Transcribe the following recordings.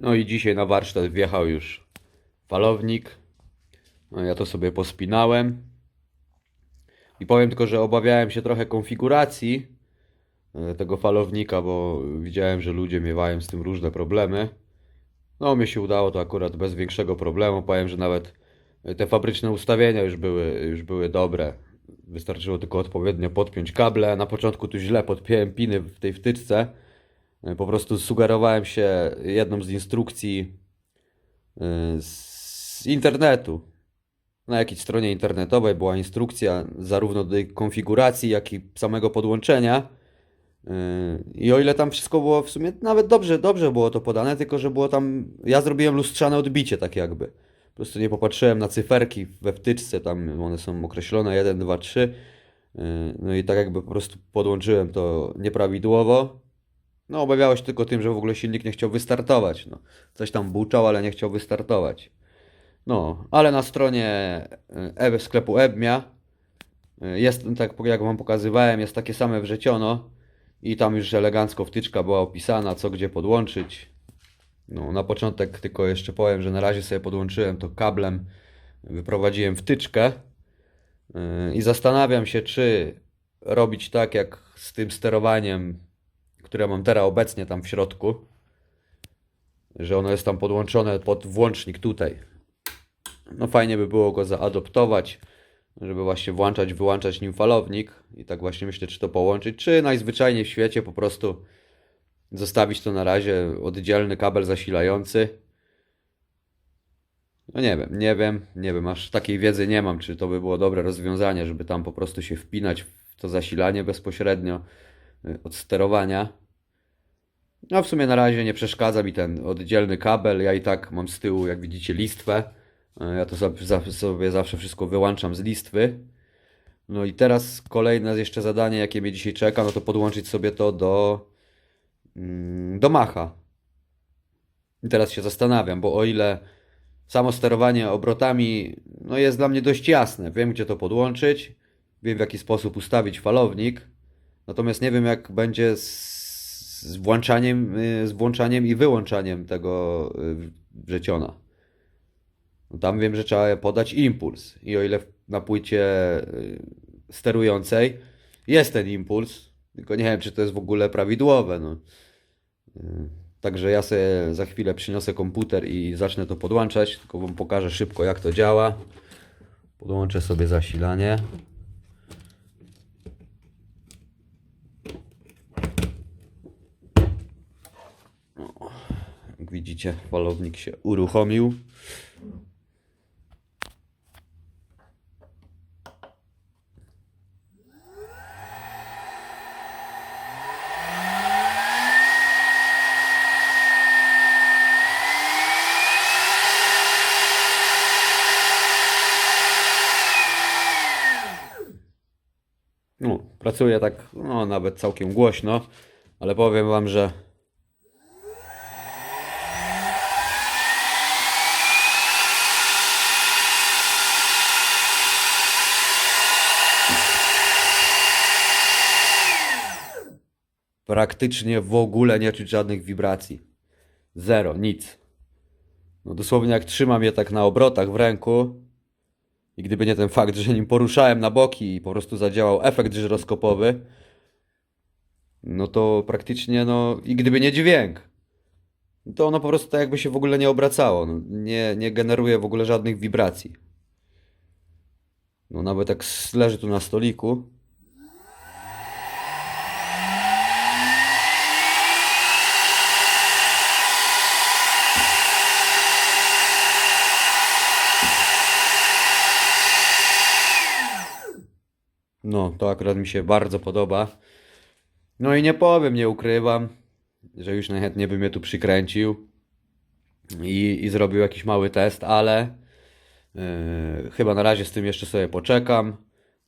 No i dzisiaj na warsztat wjechał już falownik. No ja to sobie pospinałem. I powiem tylko, że obawiałem się trochę konfiguracji e, tego falownika, bo widziałem, że ludzie miewają z tym różne problemy. No, mi się udało to akurat bez większego problemu. Powiem, że nawet te fabryczne ustawienia już były, już były dobre. Wystarczyło tylko odpowiednio podpiąć kable. Na początku tu źle podpiąłem piny w tej wtyczce. E, Po prostu sugerowałem się jedną z instrukcji e, z internetu. Na jakiejś stronie internetowej była instrukcja zarówno do konfiguracji, jak i samego podłączenia. Yy, I o ile tam wszystko było w sumie nawet dobrze, dobrze było to podane, tylko że było tam. Ja zrobiłem lustrzane odbicie, tak jakby. Po prostu nie popatrzyłem na cyferki we wtyczce, tam one są określone 1, 2, 3. Yy, No i tak jakby po prostu podłączyłem to nieprawidłowo. No, obawiało się tylko tym, że w ogóle silnik nie chciał wystartować. No, coś tam buczał, ale nie chciał wystartować. No, ale na stronie e, sklepu Ebmia e, jest, tak jak Wam pokazywałem, jest takie same wrzeciono i tam już elegancko wtyczka była opisana, co gdzie podłączyć. No, na początek tylko jeszcze powiem, że na razie sobie podłączyłem to kablem, wyprowadziłem wtyczkę e, i zastanawiam się, czy robić tak jak z tym sterowaniem, które mam teraz obecnie tam w środku, że ono jest tam podłączone pod włącznik tutaj. No fajnie by było go zaadoptować, żeby właśnie włączać, wyłączać nim falownik i tak właśnie myślę, czy to połączyć, czy najzwyczajniej w świecie po prostu zostawić to na razie oddzielny kabel zasilający. No nie wiem, nie wiem, nie wiem, aż takiej wiedzy nie mam, czy to by było dobre rozwiązanie, żeby tam po prostu się wpinać w to zasilanie bezpośrednio od sterowania. No w sumie na razie nie przeszkadza mi ten oddzielny kabel, ja i tak mam z tyłu, jak widzicie, listwę. E, Ja to sobie zawsze wszystko wyłączam z listwy. No i teraz kolejne jeszcze zadanie, jakie mnie dzisiaj czeka, no to podłączyć sobie to do, mm, do Macha. I teraz się zastanawiam, bo o ile samo sterowanie obrotami no jest dla mnie dość jasne, wiem gdzie to podłączyć, wiem w jaki sposób ustawić falownik, natomiast nie wiem jak będzie z, włączaniem, y, z włączaniem i wyłączaniem tego y, wrzeciona. No tam wiem, że trzeba podać impuls. I o ile na płycie y, sterującej jest ten impuls, tylko nie wiem, czy to jest w ogóle prawidłowe. No. Także ja sobie za chwilę przyniosę komputer i zacznę to podłączać. Tylko Wam pokażę szybko, jak to działa. Podłączę sobie zasilanie. Widzicie, falownik się uruchomił. No, pracuję tak, no nawet całkiem głośno, ale powiem wam, że praktycznie w ogóle nie czuć żadnych wibracji. Zero, nic. No dosłownie jak trzymam je tak na obrotach w ręku, i gdyby nie ten fakt, że nim poruszałem na boki i po prostu zadziałał efekt żyroskopowy, no to praktycznie, no i gdyby nie dźwięk, to ono po prostu tak jakby się w ogóle nie obracało. No, nie, nie generuje w ogóle żadnych wibracji. No nawet jak leży tu na stoliku. No, to akurat mi się bardzo podoba. No i nie powiem, nie ukrywam, że już najchętniej bym mnie tu przykręcił i, i zrobił jakiś mały test, ale yy, chyba na razie z tym jeszcze sobie poczekam.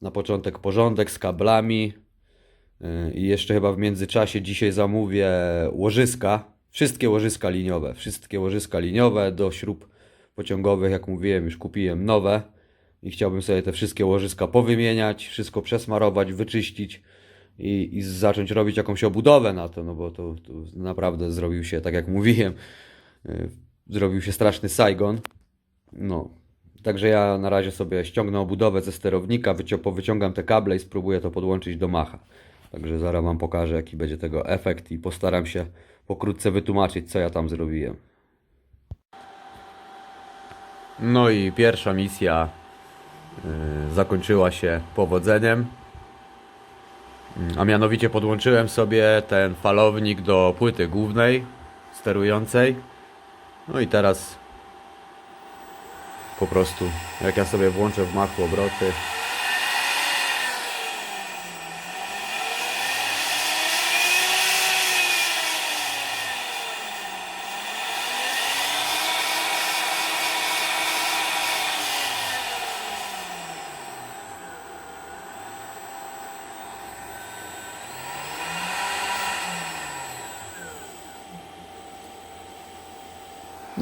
Na początek porządek z kablami yy, i jeszcze chyba w międzyczasie dzisiaj zamówię łożyska. Wszystkie łożyska liniowe, wszystkie łożyska liniowe do śrub pociągowych, jak mówiłem, już kupiłem nowe i chciałbym sobie te wszystkie łożyska powymieniać, wszystko przesmarować, wyczyścić i, i zacząć robić jakąś obudowę na to, no bo to, to naprawdę zrobił się, tak jak mówiłem, y, zrobił się straszny Saigon. No, także ja na razie sobie ściągnę obudowę ze sterownika, wycią- powyciągam te kable i spróbuję to podłączyć do macha. Także zaraz Wam pokażę, jaki będzie tego efekt i postaram się pokrótce wytłumaczyć, co ja tam zrobiłem. No i pierwsza misja zakończyła się powodzeniem. A mianowicie podłączyłem sobie ten falownik do płyty głównej, sterującej. No i teraz po prostu, jak ja sobie włączę w machu obroty.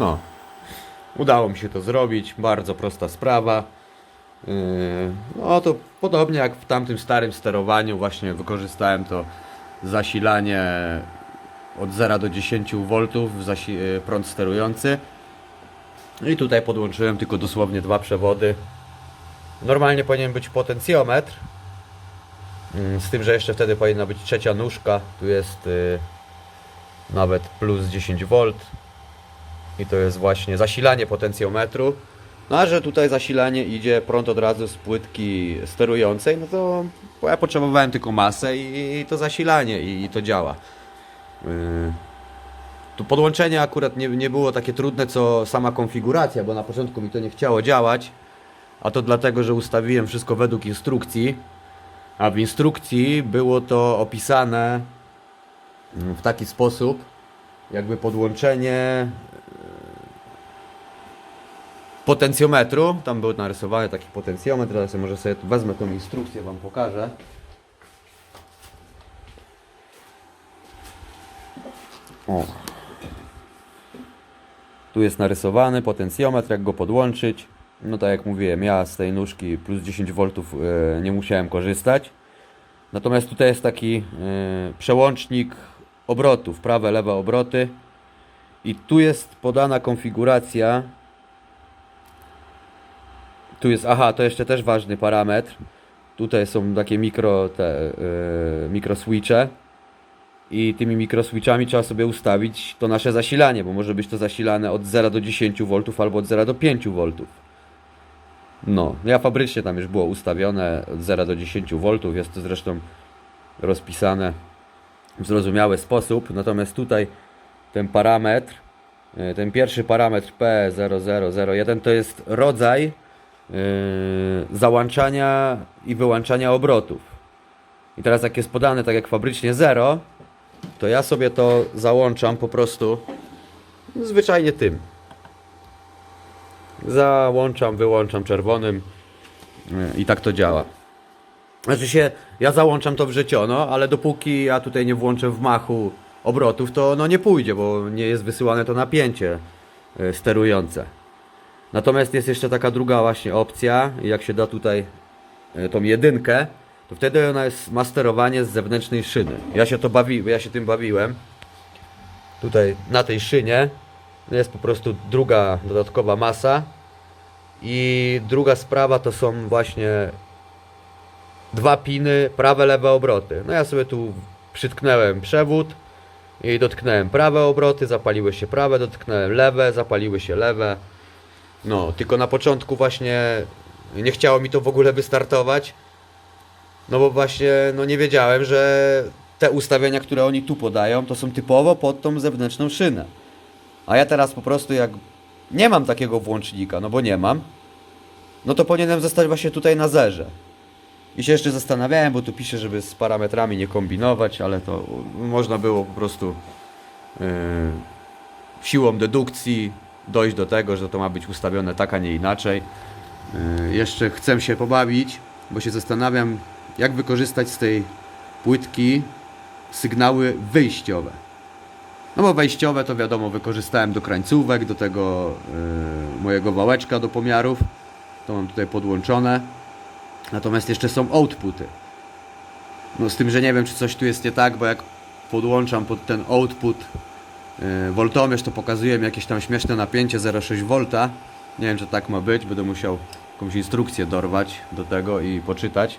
No, udało mi się to zrobić. Bardzo prosta sprawa. Yy, No to podobnie jak w tamtym starym sterowaniu, właśnie wykorzystałem to zasilanie od 0 do 10 V, yy, prąd sterujący. I tutaj podłączyłem tylko dosłownie dwa przewody. Normalnie powinien być potencjometr. Yy, Z tym, że jeszcze wtedy powinna być trzecia nóżka. Tu jest nawet plus 10 V. I to jest właśnie zasilanie potencjometru. No a że tutaj zasilanie idzie prąd od razu z płytki sterującej, no to ja potrzebowałem tylko masę i, i to zasilanie i, i to działa. Yy. Tu podłączenie akurat nie, nie było takie trudne co sama konfiguracja, bo na początku mi to nie chciało działać. A to dlatego, że ustawiłem wszystko według instrukcji. A w instrukcji było to opisane w taki sposób, jakby podłączenie potencjometru. Tam był narysowany taki potencjometr, ale może sobie wezmę tą instrukcję, wam pokażę. O. Tu jest narysowany potencjometr, jak go podłączyć. No tak jak mówiłem, ja z tej nóżki plus 10 V e, nie musiałem korzystać. Natomiast tutaj jest taki e, przełącznik obrotów, prawe, lewe obroty. I tu jest podana konfiguracja tu jest, aha, to jeszcze też ważny parametr. Tutaj są takie mikro, te, yy. I tymi mikroswitchami trzeba sobie ustawić to nasze zasilanie, bo może być to zasilane od 0 do 10 V albo od 0 do 5 V. No, ja fabrycznie tam już było ustawione od 0 do 10 V, jest to zresztą rozpisane w zrozumiały sposób. Natomiast tutaj ten parametr, yy, ten pierwszy parametr P0001 to jest rodzaj załączania i wyłączania obrotów. I teraz jak jest podane tak jak fabrycznie 0, to ja sobie to załączam po prostu zwyczajnie tym. Załączam, wyłączam czerwonym yy, i tak to działa. Znaczy się, ja załączam to wrzeciono, ale dopóki ja tutaj nie włączę w machu obrotów, to no nie pójdzie, bo nie jest wysyłane to napięcie yy, sterujące. Natomiast jest jeszcze taka druga właśnie opcja, jak się da tutaj e, tą jedynkę, to wtedy ona jest masterowanie z zewnętrznej szyny. Ja się to bawi, ja się tym bawiłem. Tutaj na tej szynie jest po prostu druga dodatkowa masa i druga sprawa to są właśnie dwa piny, prawe, lewe obroty. No ja sobie tu przytknęłem przewód i dotknąłem prawe obroty, zapaliły się prawe, dotknąłem lewe, zapaliły się lewe. No, tylko na początku właśnie nie chciało mi to w ogóle wystartować. No bo właśnie no nie wiedziałem, że te ustawienia, które oni tu podają, to są typowo pod tą zewnętrzną szynę. A ja teraz po prostu jak nie mam takiego włącznika, no bo nie mam, no to powinienem zostać właśnie tutaj na zerze. I się jeszcze zastanawiałem, bo tu pisze, żeby z parametrami nie kombinować, ale to można było po prostu yy, siłą dedukcji dojść do tego, że to ma być ustawione tak, a nie inaczej. Yy, jeszcze chcę się pobawić, bo się zastanawiam, jak wykorzystać z tej płytki sygnały wyjściowe. No bo wejściowe to wiadomo, wykorzystałem do krańcówek, do tego yy, mojego wałeczka do pomiarów. To mam tutaj podłączone. Natomiast jeszcze są outputy. No z tym, że nie wiem, czy coś tu jest nie tak, bo jak podłączam pod ten output Voltomierz to pokazuje mi jakieś tam śmieszne napięcie 0,6 V. Nie wiem, czy tak ma być. Będę musiał jakąś instrukcję dorwać do tego i poczytać.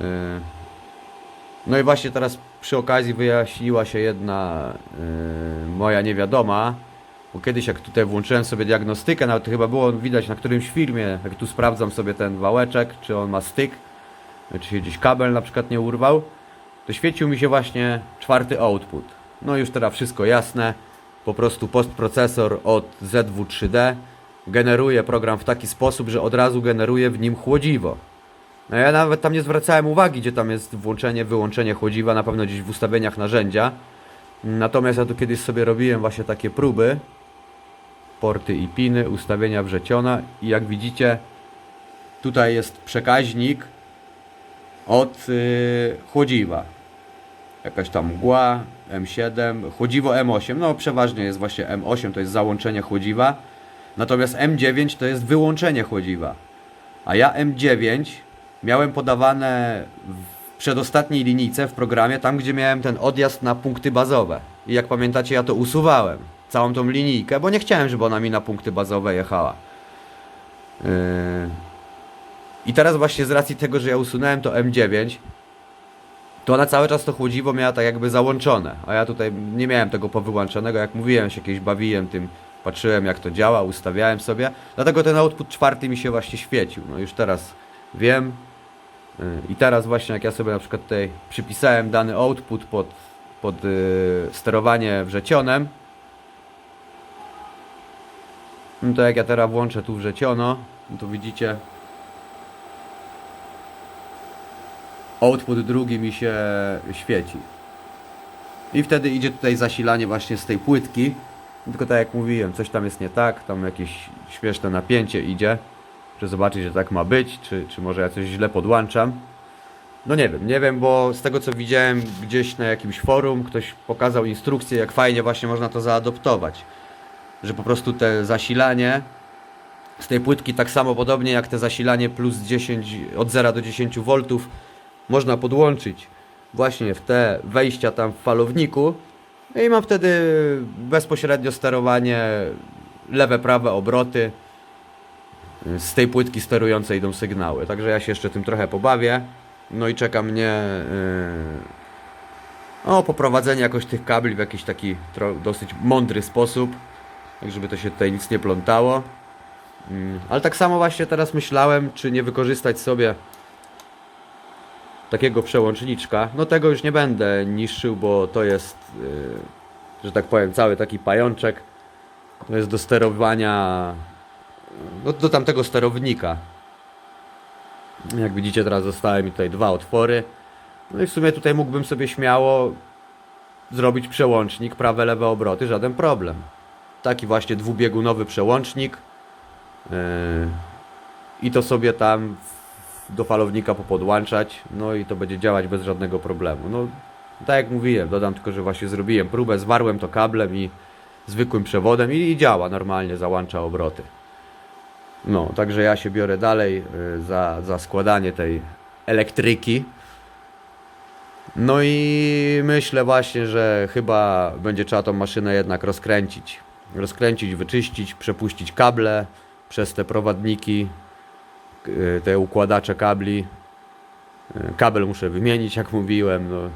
Yy, No i właśnie teraz przy okazji wyjaśniła się jedna yy, moja niewiadoma. Bo kiedyś jak tutaj włączyłem sobie diagnostykę, nawet chyba było widać na którymś filmie, jak tu sprawdzam sobie ten wałeczek, czy on ma styk, czy się gdzieś kabel na przykład nie urwał, to świecił mi się właśnie czwarty output. No już teraz wszystko jasne. Po prostu postprocesor od ZW3D generuje program w taki sposób, że od razu generuje w nim chłodziwo. No ja nawet tam nie zwracałem uwagi, gdzie tam jest włączenie, wyłączenie chłodziwa, na pewno gdzieś w ustawieniach narzędzia. Natomiast ja tu kiedyś sobie robiłem właśnie takie próby. Porty i piny, ustawienia wrzeciona i jak widzicie tutaj jest przekaźnik od yy, chłodziwa. Jakaś tam mgła, M7, chłodziwo M8, no przeważnie jest właśnie M8, to jest załączenie chłodziwa. Natomiast M9 to jest wyłączenie chłodziwa. A ja M9 miałem podawane w przedostatniej linijce w programie, tam gdzie miałem ten odjazd na punkty bazowe. I jak pamiętacie, ja to usuwałem. Całą tą linijkę, bo nie chciałem, żeby ona mi na punkty bazowe jechała. Yy. I teraz właśnie z racji tego, że ja usunąłem to M9, to ona cały czas to chłodziwo miała tak jakby załączone, a ja tutaj nie miałem tego powyłączonego, jak mówiłem, się kiedyś bawiłem tym, patrzyłem jak to działa, ustawiałem sobie, dlatego ten output czwarty mi się właśnie świecił, no już teraz wiem. Yy, i teraz właśnie jak ja sobie na przykład tutaj przypisałem dany output pod, pod yy, sterowanie wrzecionem, no to jak ja teraz włączę tu wrzeciono, no to widzicie output drugi mi się świeci. I wtedy idzie tutaj zasilanie właśnie z tej płytki. Tylko tak jak mówiłem, coś tam jest nie tak, tam jakieś śmieszne napięcie idzie. Czy zobaczyć, że tak ma być, czy, czy może ja coś źle podłączam. No nie wiem, nie wiem, bo z tego co widziałem gdzieś na jakimś forum, ktoś pokazał instrukcję, jak fajnie właśnie można to zaadoptować. Że po prostu te zasilanie z tej płytki tak samo podobnie jak te zasilanie plus 10, od 0 do 10 V można podłączyć właśnie w te wejścia tam w falowniku i mam wtedy bezpośrednio sterowanie lewe, prawe obroty z tej płytki sterującej idą sygnały. Także ja się jeszcze tym trochę pobawię. No i czeka mnie yy, o poprowadzenie jakoś tych kabli w jakiś taki dosyć mądry sposób, tak żeby to się tutaj nic nie plątało. Mm, Ale tak samo właśnie teraz myślałem, czy nie wykorzystać sobie takiego przełączniczka. No tego już nie będę niszczył, bo to jest, yy, że tak powiem, cały taki pajączek. To jest do sterowania, no do tamtego sterownika. Jak widzicie teraz zostały mi tutaj dwa otwory. No i w sumie tutaj mógłbym sobie śmiało zrobić przełącznik, prawe, lewe obroty, żaden problem. Taki właśnie dwubiegunowy przełącznik. Yy, I to sobie tam do falownika popodłączać, no i to będzie działać bez żadnego problemu. No, tak jak mówiłem, dodam tylko, że właśnie zrobiłem próbę, zwarłem to kablem i zwykłym przewodem i, i działa normalnie, załącza obroty. No, także ja się biorę dalej y, za, za składanie tej elektryki. No i myślę właśnie, że chyba będzie trzeba tą maszynę jednak rozkręcić. Rozkręcić, wyczyścić, przepuścić kable przez te prowadniki, te układacze kabli. Y, Kabel muszę wymienić, jak mówiłem. No.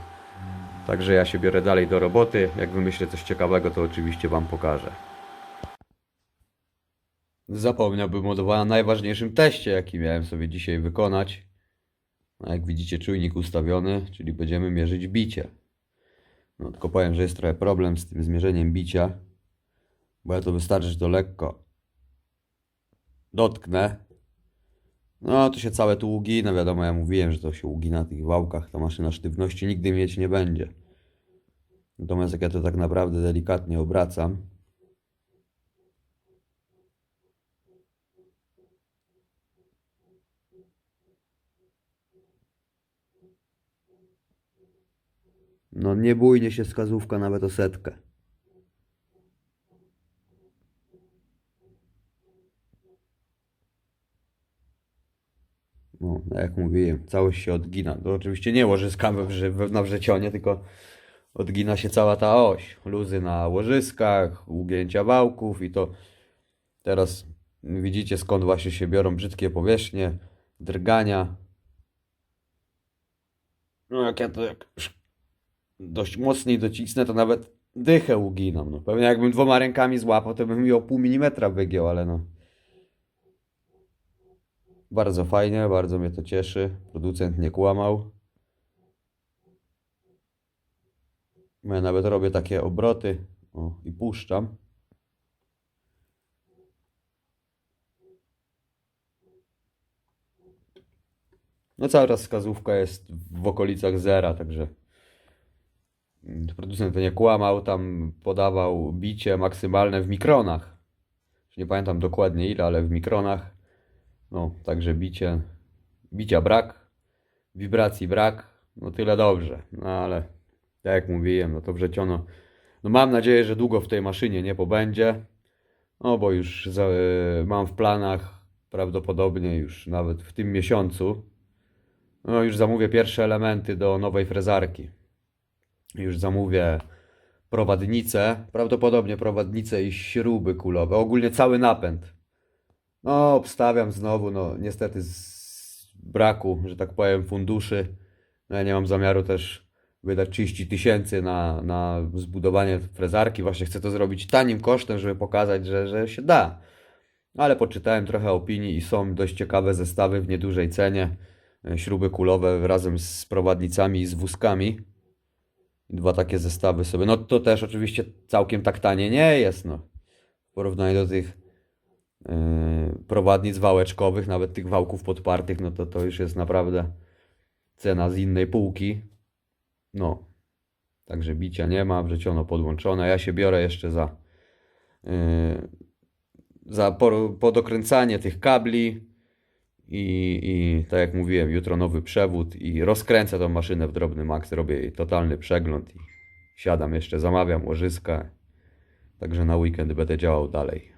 Także ja się biorę dalej do roboty. Jak wymyślę coś ciekawego, to oczywiście Wam pokażę. Zapomniałbym o najważniejszym teście, jaki miałem sobie dzisiaj wykonać. A jak widzicie, czujnik ustawiony, czyli będziemy mierzyć bicie. No tylko powiem, że jest trochę problem z tym zmierzeniem bicia, bo ja to wystarczy, że to lekko dotknę. No to się całe tu ugina, wiadomo, ja mówiłem, że to się ugina na tych wałkach, ta maszyna sztywności nigdy mieć nie będzie. Natomiast jak ja to tak naprawdę delikatnie obracam, No nie bójnie się wskazówka nawet o setkę. No, jak mówiłem, całość się odgina. To oczywiście nie w, na wrzecionie, tylko odgina się cała ta oś. Luzy na łożyskach, ugięcia wałków i to teraz widzicie skąd właśnie się biorą brzydkie powierzchnie, drgania. No jak ja to jak dość mocniej docisnę, to nawet dychę uginam. No. Pewnie jakbym dwoma rękami złapał, to bym mi o pół milimetra wygiął, ale no. Bardzo fajnie, bardzo mnie to cieszy. Producent nie kłamał. Ja nawet robię takie obroty o, i puszczam. No cały czas wskazówka jest w okolicach zera, także producent to nie kłamał, tam podawał bicie maksymalne w mikronach. Nie pamiętam dokładnie ile, ale w mikronach. No, także bicie, bicia brak, wibracji brak, no tyle dobrze. No ale tak jak mówiłem, no to wrzeciono. No mam nadzieję, że długo w tej maszynie nie pobędzie. No bo już za, mam w planach prawdopodobnie już nawet w tym miesiącu. No już zamówię pierwsze elementy do nowej frezarki. Już zamówię prowadnicę, prawdopodobnie prowadnicę i śruby kulowe, ogólnie cały napęd. No, obstawiam znowu, no niestety z braku, że tak powiem, funduszy. No, ja nie mam zamiaru też wydać 30 tysięcy na, na zbudowanie frezarki. Właśnie chcę to zrobić tanim kosztem, żeby pokazać, że, że się da. Ale poczytałem trochę opinii i są dość ciekawe zestawy w niedużej cenie. E, Śruby kulowe razem z prowadnicami i z wózkami. Dwa takie zestawy sobie. No to też oczywiście całkiem tak tanie nie jest, no. W porównaniu do tych prowadnic wałeczkowych, nawet tych wałków podpartych, no to to już jest naprawdę cena z innej półki. No. Także bicia nie ma, wrzeciono podłączone. Ja się biorę jeszcze za yy, za podokręcanie tych kabli i, i tak jak mówiłem, jutro nowy przewód i rozkręcę tą maszynę w drobny max, robię jej totalny przegląd i siadam jeszcze, zamawiam łożyska. Także na weekend będę działał dalej.